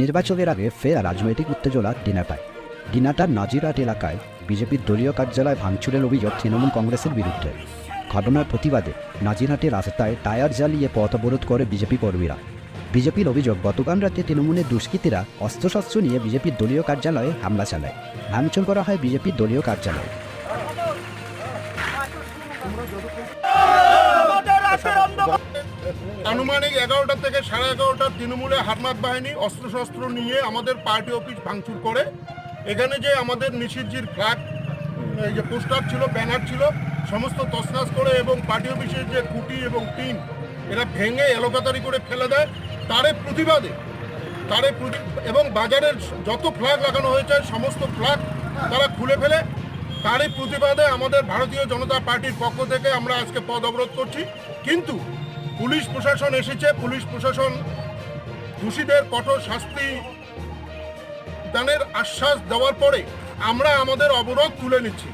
নির্বাচনের আগে ফের রাজনৈতিক উত্তেজনা দিনাটায় দিনাটার নাজিরহাট এলাকায় বিজেপির দলীয় কার্যালয় ভাঙচুরের অভিযোগ তৃণমূল কংগ্রেসের বিরুদ্ধে। ঘটনার প্রতিবাদে নাজিরহাটের রাস্তায় টায়ার জ্বালিয়ে পথ অবরোধ করে বিজেপি কর্মীরা। বিজেপির অভিযোগ, গতকাল রাতে তৃণমূলের দুষ্কৃতীরা অস্ত্রশস্ত্র নিয়ে বিজেপির দলীয় কার্যালয়ে হামলা চালায়। ভাঙচুর করা হয় বিজেপির দলীয় কার্যালয়। আনুমানিক এগারোটা থেকে সাড়ে এগারোটা তৃণমূলে হারমাত বাহিনী অস্ত্রশস্ত্র নিয়ে আমাদের পার্টি অফিস ভাঙচুর করে। এখানে যে আমাদের নিষিদ্ধজির ফ্ল্যাগ এই যে পোস্টার ছিল, ব্যানার ছিল, সমস্ত তসনাস করে এবং পার্টি অফিসের যে খুঁটি এবং টিন, এরা ভেঙে এলোকাতারি করে ফেলে দেয়। তারে প্রতিবাদে, তারে প্রতি- এবং বাজারের যত ফ্ল্যাগ লাগানো হয়েছে, সমস্ত ফ্ল্যাগ তারা খুলে ফেলে। তারই প্রতিবাদে আমাদের ভারতীয় জনতা পার্টির পক্ষ থেকে আমরা আজকে পদ অবরোধ করছি। কিন্তু পুলিশ প্রশাসন এসেছে, পুলিশ প্রশাসন দোষীদের কঠোর শাস্তি দানের আশ্বাস দেওয়ার পরে আমরা আমাদের অবরোধ তুলে নিচ্ছি।